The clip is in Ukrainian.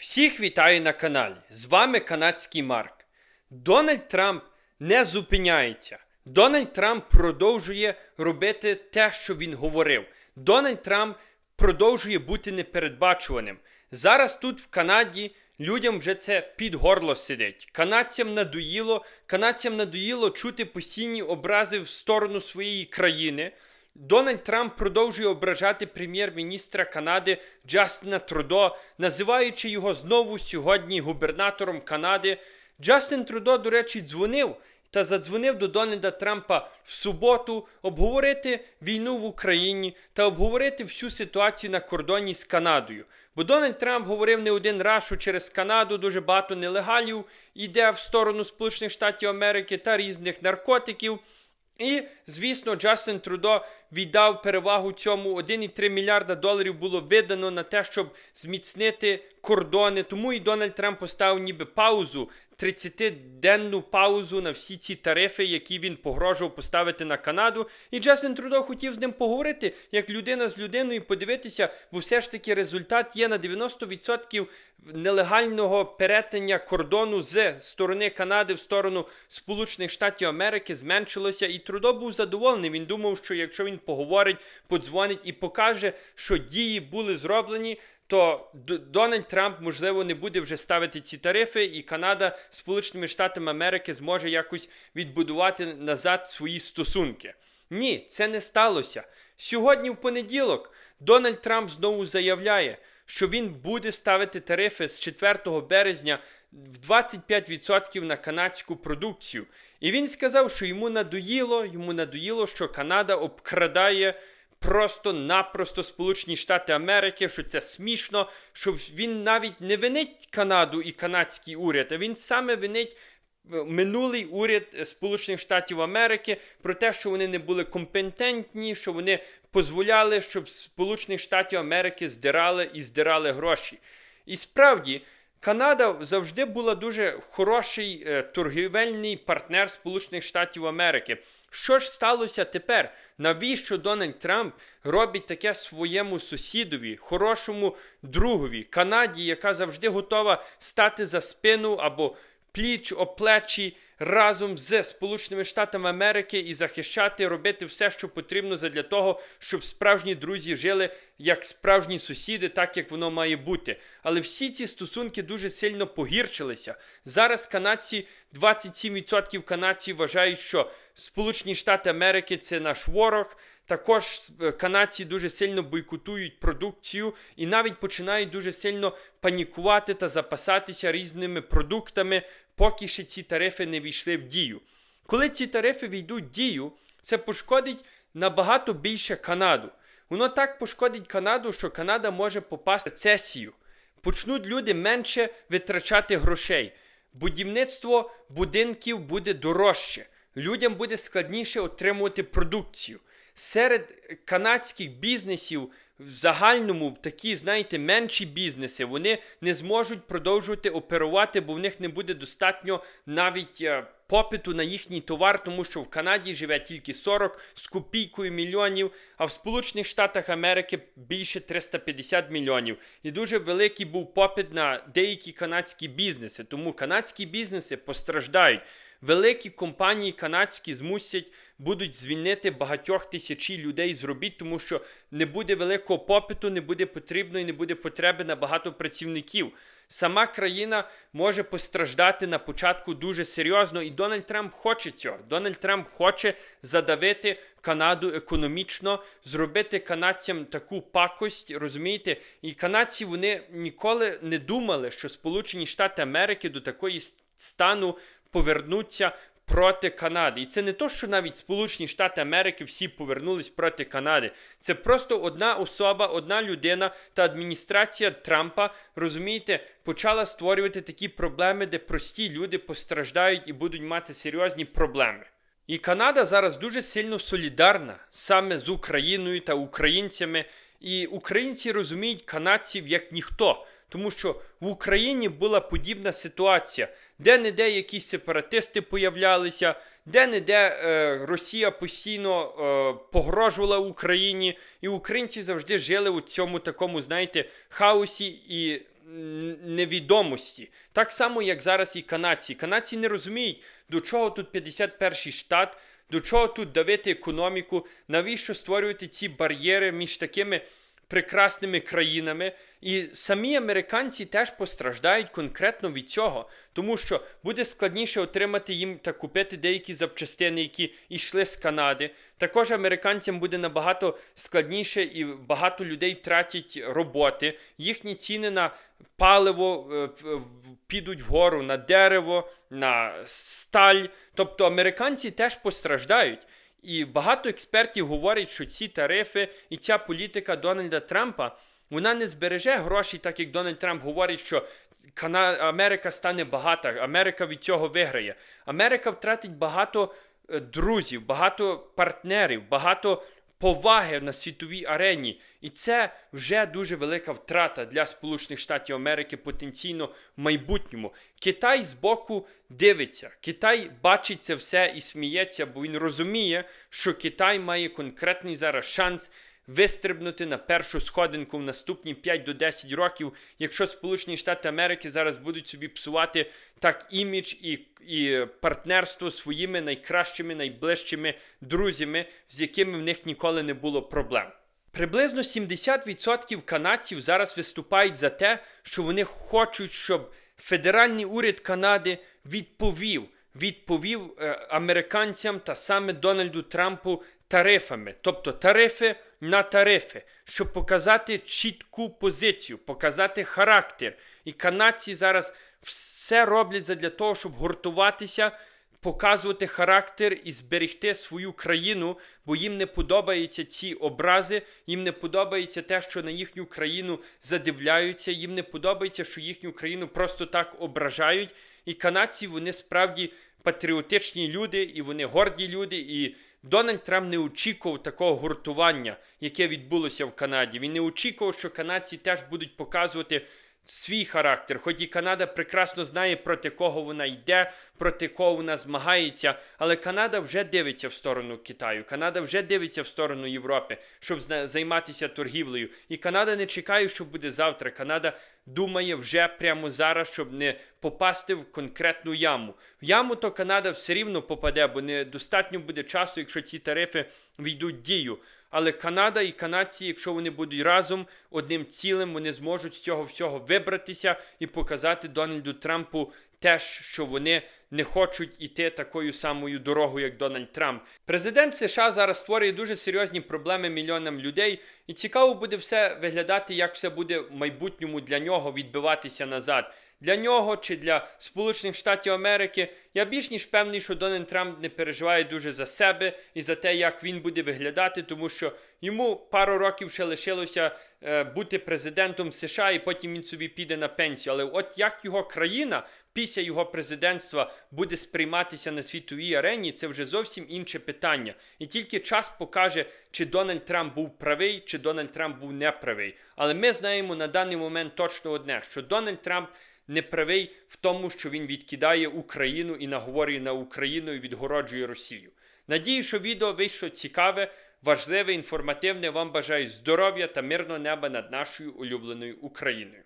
Всіх вітаю на каналі. З вами канадський Марк. Дональд Трамп не зупиняється. Дональд Трамп продовжує робити те, що він говорив. Дональд Трамп продовжує бути непередбачуваним. Зараз тут в Канаді людям вже це під горло сидить. Канадцям надоїло, канадцям надоїло чути постійні образи в сторону своєї країни. Дональд Трамп продовжує ображати прем'єр-міністра Канади Джастина Трудо, називаючи його знову сьогодні губернатором Канади. Джастин Трудо, до речі, дзвонив та задзвонив до Дональда Трампа в суботу обговорити війну в Україні та обговорити всю ситуацію на кордоні з Канадою. Бо Дональд Трамп говорив не один раз, що через Канаду дуже багато нелегалів йде в сторону Сполучених Штатів Америки та різних наркотиків. І, звісно, Джастин Трудо віддав перевагу цьому 1,3 мільярда доларів було видано на те, щоб зміцнити кордони. Тому і Дональд Трамп поставив ніби паузу, 30-денну паузу на всі ці тарифи, які він погрожував поставити на Канаду. І Джастин Трудо хотів з ним поговорити як людина з людиною, подивитися, бо все ж таки результат є на 90% нелегального перетинення кордону з сторони Канади в сторону Сполучених Штатів Америки зменшилося. І Трудо був задоволений. Він думав, що якщо він поговорить, подзвонить і покаже, що дії були зроблені. То Дональд Трамп, можливо, не буде вже ставити ці тарифи, і Канада з Сполученими Штатами Америки зможе якось відбудувати назад свої стосунки. Ні, це не сталося. Сьогодні, в понеділок, Дональд Трамп знову заявляє, що він буде ставити тарифи з 4 березня в 25% на канадську продукцію. І він сказав, що йому надоїло, йому надоїло, що Канада обкрадає просто-напросто Сполучені Штати Америки, що це смішно, що він навіть не винить Канаду і канадський уряд, а він саме винить е, минулий уряд е, Сполучених Штатів Америки про те, що вони не були компетентні, що вони дозволяли, щоб Сполучених Штатів Америки здирали і здирали гроші. І справді. Канада завжди була дуже хороший е, торгівельний партнер Сполучених Штатів Америки. Що ж сталося тепер? Навіщо Дональд Трамп робить таке своєму сусідові, хорошому другові, Канаді, яка завжди готова стати за спину або пліч о плечі разом з Сполученими Штатами Америки і захищати, робити все, що потрібно для того, щоб справжні друзі жили як справжні сусіди, так як воно має бути. Але всі ці стосунки дуже сильно погіршилися. Зараз канадці, 27% канадців вважають, що Сполучені Штати Америки це наш ворог. Також е, канадці дуже сильно бойкотують продукцію і навіть починають дуже сильно панікувати та запасатися різними продуктами, поки ще ці тарифи не війшли в дію. Коли ці тарифи війдуть в дію, це пошкодить набагато більше Канаду. Воно так пошкодить Канаду, що Канада може попасти в рецесію. Почнуть люди менше витрачати грошей. Будівництво будинків буде дорожче. Людям буде складніше отримувати продукцію. Серед канадських бізнесів в загальному такі, знаєте, менші бізнеси, вони не зможуть продовжувати оперувати, бо в них не буде достатньо навіть е, попиту на їхній товар, тому що в Канаді живе тільки 40 з копійкою мільйонів, а в Сполучених Штатах Америки більше 350 мільйонів. І дуже великий був попит на деякі канадські бізнеси. Тому канадські бізнеси постраждають. Великі компанії канадські змусять будуть звільнити багатьох тисячі людей з робіт, тому що не буде великого попиту, не буде потрібно і не буде потреби на багато працівників. Сама країна може постраждати на початку дуже серйозно, і Дональд Трамп хоче цього. Дональд Трамп хоче задавити Канаду економічно, зробити канадцям таку пакость, розумієте? І канадці вони ніколи не думали, що Сполучені Штати Америки до такої стану повернуться проти Канади. І це не то, що навіть Сполучені Штати Америки всі повернулись проти Канади. Це просто одна особа, одна людина та адміністрація Трампа, розумієте, почала створювати такі проблеми, де прості люди постраждають і будуть мати серйозні проблеми. І Канада зараз дуже сильно солідарна саме з Україною та українцями. І українці розуміють канадців як ніхто, тому що в Україні була подібна ситуація, де не де якісь сепаратисти появлялися, де не де е, Росія постійно е, погрожувала Україні, і українці завжди жили у цьому такому, знаєте, хаосі і невідомості. Так само, як зараз і канадці. Канадці не розуміють, до чого тут 51-й штат, до чого тут давити економіку, навіщо створювати ці бар'єри між такими прекрасними країнами. І самі американці теж постраждають конкретно від цього, тому що буде складніше отримати їм та купити деякі запчастини, які йшли з Канади. Також американцям буде набагато складніше і багато людей тратять роботи. Їхні ціни на паливо е, підуть вгору на дерево, на сталь. Тобто американці теж постраждають. І багато експертів говорять, що ці тарифи і ця політика Дональда Трампа вона не збереже гроші, так як Дональд Трамп говорить, що. Америка стане багата, Америка від цього виграє. Америка втратить багато е, друзів, багато партнерів, багато поваги на світовій арені. І це вже дуже велика втрата для Сполучених Штатів Америки потенційно в майбутньому. Китай з боку дивиться. Китай бачить це все і сміється, бо він розуміє, що Китай має конкретний зараз шанс вистрибнути на першу сходинку в наступні 5 до 10 років, якщо Сполучені Штати Америки зараз будуть собі псувати так імідж і, і партнерство своїми найкращими, найближчими друзями, з якими в них ніколи не було проблем. Приблизно 70% канадців зараз виступають за те, що вони хочуть, щоб федеральний уряд Канади відповів, відповів е, американцям та саме Дональду Трампу тарифами, тобто тарифи на тарифи, щоб показати чітку позицію, показати характер. І канадці зараз все роблять для того, щоб гуртуватися показувати характер і зберегти свою країну, бо їм не подобаються ці образи, їм не подобається те, що на їхню країну задивляються, їм не подобається, що їхню країну просто так ображають. І канадці вони справді патріотичні люди, і вони горді люди. І Дональд Трамп не очікував такого гуртування, яке відбулося в Канаді. Він не очікував, що канадці теж будуть показувати свій характер. Хоч і Канада прекрасно знає, проти кого вона йде, проти кого вона змагається, але Канада вже дивиться в сторону Китаю. Канада вже дивиться в сторону Європи, щоб займатися торгівлею. І Канада не чекає, що буде завтра. Канада думає вже прямо зараз, щоб не попасти в конкретну яму. В яму то Канада все рівно попаде, бо недостатньо буде часу, якщо ці тарифи війдуть в дію. Але Канада і канадці, якщо вони будуть разом одним цілим, вони зможуть з цього всього вибратися і показати Дональду Трампу теж, що вони не хочуть іти такою самою дорогою, як Дональд Трамп. Президент США зараз створює дуже серйозні проблеми мільйонам людей, і цікаво буде все виглядати, як все буде в майбутньому для нього відбиватися назад. Для нього чи для Сполучених Штатів Америки я більш ніж певний, що Дональд Трамп не переживає дуже за себе і за те, як він буде виглядати, тому що йому пару років ще лишилося е, бути президентом США, і потім він собі піде на пенсію. Але от як його країна після його президентства буде сприйматися на світовій арені, це вже зовсім інше питання. І тільки час покаже, чи Дональд Трамп був правий, чи Дональд Трамп був неправий. Але ми знаємо на даний момент точно одне, що Дональд Трамп не правий в тому, що він відкидає Україну і наговорює на Україну і відгороджує Росію. Надію, що відео вийшло цікаве, важливе, інформативне. Вам бажаю здоров'я та мирного неба над нашою улюбленою Україною.